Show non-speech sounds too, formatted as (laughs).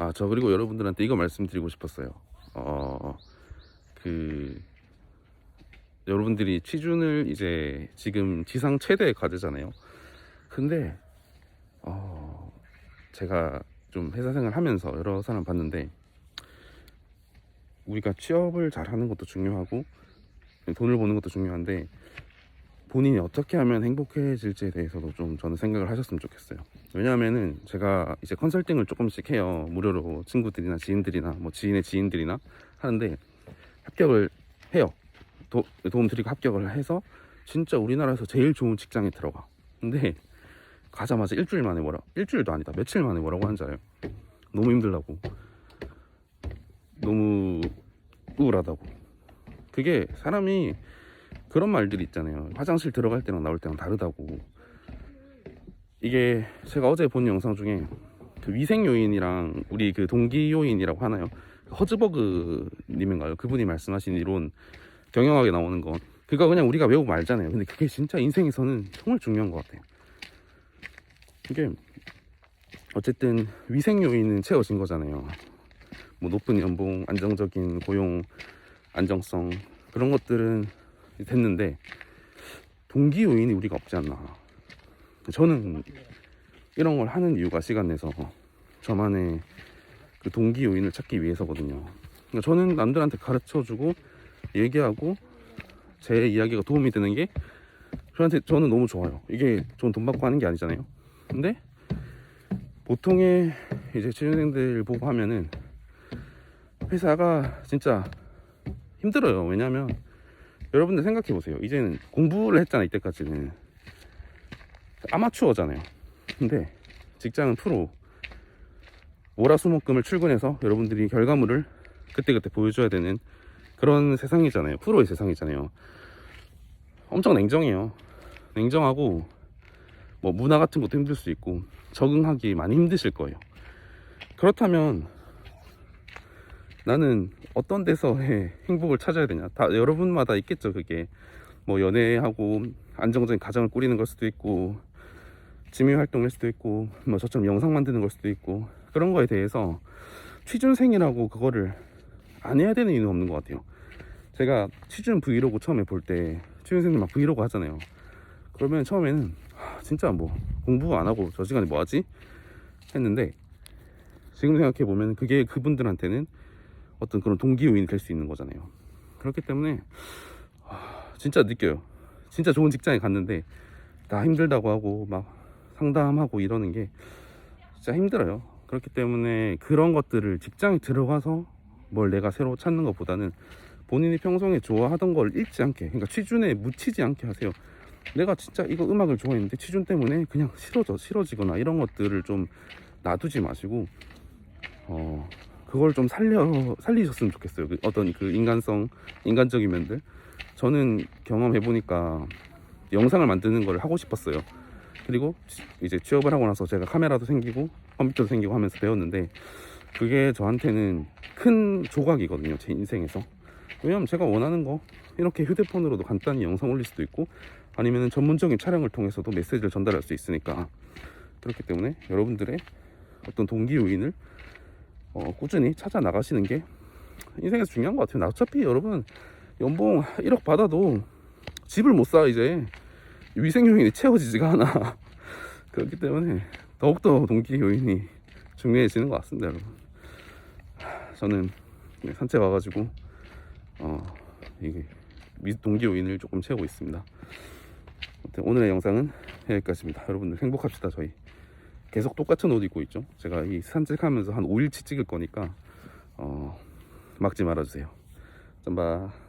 아, 저 그리고 여러분들한테 이거 말씀드리고 싶었어요. 어, 그, 여러분들이 취준을 이제 지금 지상 최대 과제잖아요. 근데, 어, 제가 좀 회사 생활 하면서 여러 사람 봤는데, 우리가 취업을 잘 하는 것도 중요하고, 돈을 버는 것도 중요한데, 본인이 어떻게 하면 행복해질지에 대해서도 좀 저는 생각을 하셨으면 좋겠어요. 왜냐하면은 제가 이제 컨설팅을 조금씩 해요. 무료로 친구들이나 지인들이나 뭐 지인의 지인들이나 하는데 합격을 해요. 도, 도움 드리고 합격을 해서 진짜 우리나라에서 제일 좋은 직장에 들어가. 근데 가자마자 일주일 만에 뭐라 일주일도 아니다 며칠 만에 뭐라고 하는지 알아요? 너무 힘들다고 너무 우울하다고 그게 사람이 그런 말들이 있잖아요. 화장실 들어갈 때랑 나올 때랑 다르다고. 이게 제가 어제 본 영상 중에 그 위생 요인이랑 우리 그 동기 요인이라고 하나요? 허즈버그 님인가요? 그분이 말씀하신 이론 경영학에 나오는 건 그거 그냥 우리가 외우고 말잖아요. 근데 그게 진짜 인생에서는 정말 중요한 것 같아요. 이게 어쨌든 위생 요인은 채워진 거잖아요. 뭐 높은 연봉, 안정적인 고용, 안정성 그런 것들은 됐는데 동기 요인이 우리가 없지 않나. 저는 이런 걸 하는 이유가 시간 내서 저만의 그 동기 요인을 찾기 위해서거든요. 그러니까 저는 남들한테 가르쳐 주고 얘기하고 제 이야기가 도움이 되는 게 저한테 저는 너무 좋아요. 이게 저는 돈 받고 하는 게 아니잖아요. 근데 보통의 이제 취준생들 보고 하면은 회사가 진짜 힘들어요. 왜냐면 여러분들 생각해 보세요. 이제는 공부를 했잖아 이때까지는 아마추어잖아요. 근데 직장은 프로 월화수목금을 출근해서 여러분들이 결과물을 그때그때 보여줘야 되는 그런 세상이잖아요. 프로의 세상이잖아요. 엄청 냉정해요. 냉정하고 뭐 문화 같은 것도 힘들 수 있고 적응하기 많이 힘드실 거예요. 그렇다면 나는 어떤 데서의 행복을 찾아야 되냐? 다 여러분마다 있겠죠, 그게. 뭐 연애하고 안정적인 가정을 꾸리는 걸 수도 있고 취미 활동일 수도 있고 뭐 저처럼 영상 만드는 걸 수도 있고 그런 거에 대해서 취준생이라고 그거를 안 해야 되는 이유는 없는 것 같아요. 제가 취준 브이로그 처음에 볼 때 취준생들 막 브이로그 하잖아요. 그러면 처음에는 하, 진짜 뭐 공부 안 하고 저 시간에 뭐 하지? 했는데 지금 생각해 보면 그게 그분들한테는 어떤 그런 동기 요인이 될 수 있는 거잖아요. 그렇기 때문에 하, 진짜 느껴요. 진짜 좋은 직장에 갔는데 다 힘들다고 하고 막 상담하고 이러는 게 진짜 힘들어요. 그렇기 때문에 그런 것들을 직장에 들어가서 뭘 내가 새로 찾는 것보다는 본인이 평소에 좋아하던 걸 잃지 않게 그러니까 취준에 묻히지 않게 하세요. 내가 진짜 이거 음악을 좋아했는데 취준 때문에 그냥 싫어져 싫어지거나 이런 것들을 좀 놔두지 마시고 어 그걸 좀 살려 살리셨으면 좋겠어요. 그 어떤 그 인간성, 인간적인 면들. 저는 경험해 보니까 영상을 만드는 걸 하고 싶었어요. 그리고 지- 이제 취업을 하고 나서 제가 카메라도 생기고 컴퓨터도 생기고 하면서 배웠는데 그게 저한테는 큰 조각이거든요. 제 인생에서. 왜냐면 제가 원하는 거 이렇게 휴대폰으로도 간단히 영상 올릴 수도 있고 아니면 전문적인 촬영을 통해서도 메시지를 전달할 수 있으니까 그렇기 때문에 여러분들의 어떤 동기 요인을 어, 꾸준히 찾아 나가시는 게 인생에서 중요한 것 같아요. 나 어차피 여러분 연봉 1억 받아도 집을 못 사 이제 위생 요인이 채워지지가 않아. (laughs) 그렇기 때문에 더욱더 동기 요인이 중요해지는 것 같습니다, 여러분. 하, 저는 네, 산책 와가지고 어 이게 미- 동기 요인을 조금 채우고 있습니다. 오늘의 영상은 여기까지입니다. 여러분들 행복합시다 저희. 계속 똑같은 옷 입고 있죠. 제가 이 산책하면서 한 5일치 찍을 거니까 어, 막지 말아주세요. 짠바.